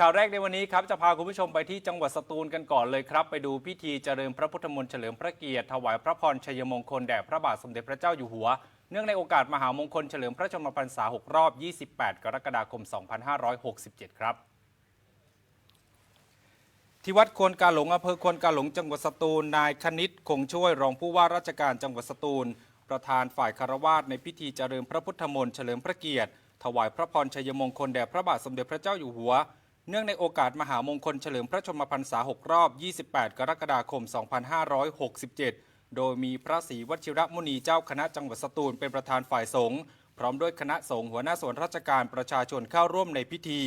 ข่าวแรกในวันนี้ครับจะพาคุณผู้ชมไปที่จังหวัดสตูลกันก่อนเลยครับ ไปดูพิธีเจริญพระพุทธมนต์เฉลิมพระเกียรติถวายพระพรชัยมงคลแด่พระบาทสมเด็จพระเจ้าอยู่หัว เนื่องในโอกาสมหามงคลเฉลิมพระชนมพรรษา 6 รอบ 28 กรกฎาคม 2567 ครับที่วัดควนกาหลงอำเภอควนกาหลงจังหวัดสตูลนายคณิตคงช่วยรองผู้ว่าราชการจังหวัดสตูล ประธานฝ่ายคารวาสในพิธีเจริญพระพุทธมนต์เฉลิมพระเกียรติ ถวายพระพรชัยมงคลแด่พระบาทสมเด็จพระเจ้าอยู่หัว เนื่องในโอกาสมหามงคลเฉลิมพระชนมพรรษา 6 รอบ 28 กรกฎาคม 2567 โดยมีพระศรีวชิระมุนีเจ้าคณะจังหวัดสตูลเป็นประธานฝ่ายสงฆ์พร้อมด้วยคณะสงฆ์หัวหน้าส่วนราชการประชาชนเข้าร่วมในพิธี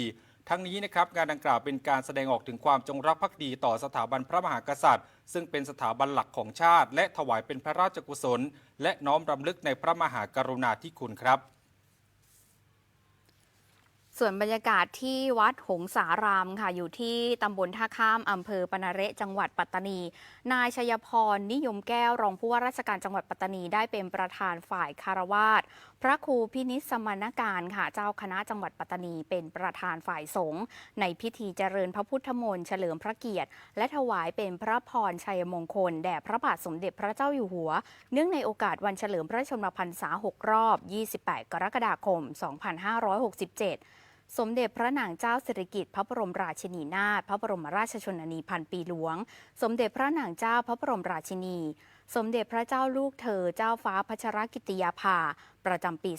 ทั้งนี้นะครับงานดังกล่าวเป็นการแสดงออกถึงความจงรักภักดีต่อสถาบันพระมหากษัตริย์ ซึ่งเป็นสถาบันหลักของชาติ และถวายเป็นพระราชกุศล และน้อมรำลึกในพระมหากรุณาธิคุณครับ ส่วนบรรยากาศที่วัดหงสารามค่ะ อยู่ที่ตำบลท่าข้ามอำเภอปนาเระจังหวัดปัตตานี นายชยพรนิยมแก้วรองผู้ว่าราชการจังหวัดปัตตานีได้เป็นประธานฝ่ายคารวาสพระครูพินิจสมณการค่ะ เจ้าคณะจังหวัดปัตตานี เป็นประธานฝ่ายสงฆ์ในพิธีเจริญพระพุทธมนต์เฉลิมพระเกียรติ และถวายเป็นพระพรชัยมงคล แด่พระบาทสมเด็จพระเจ้าอยู่หัว เนื่องในโอกาสวันเฉลิมพระชนมพรรษา 6 รอบ 28 กรกฎาคม 2567 สมเด็จพระนางเจ้าสิริกิติ์พระบรมราชินีนาถพระบรมราชชนนีพันปีหลวง สมเด็จพระนางเจ้าพระบรมราชินี สมเด็จพระเจ้าลูกเธอเจ้าฟ้าพัชรกิติยาภา ประจำปี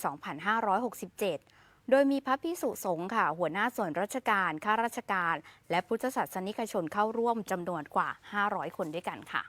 2567 โดยมีพระพิสุสงฆ์ค่ะ หัวหน้าส่วนราชการ ข้าราชการ และพุทธศาสนิกชนเข้าร่วมจำนวนกว่า 500 คนด้วยกันค่ะ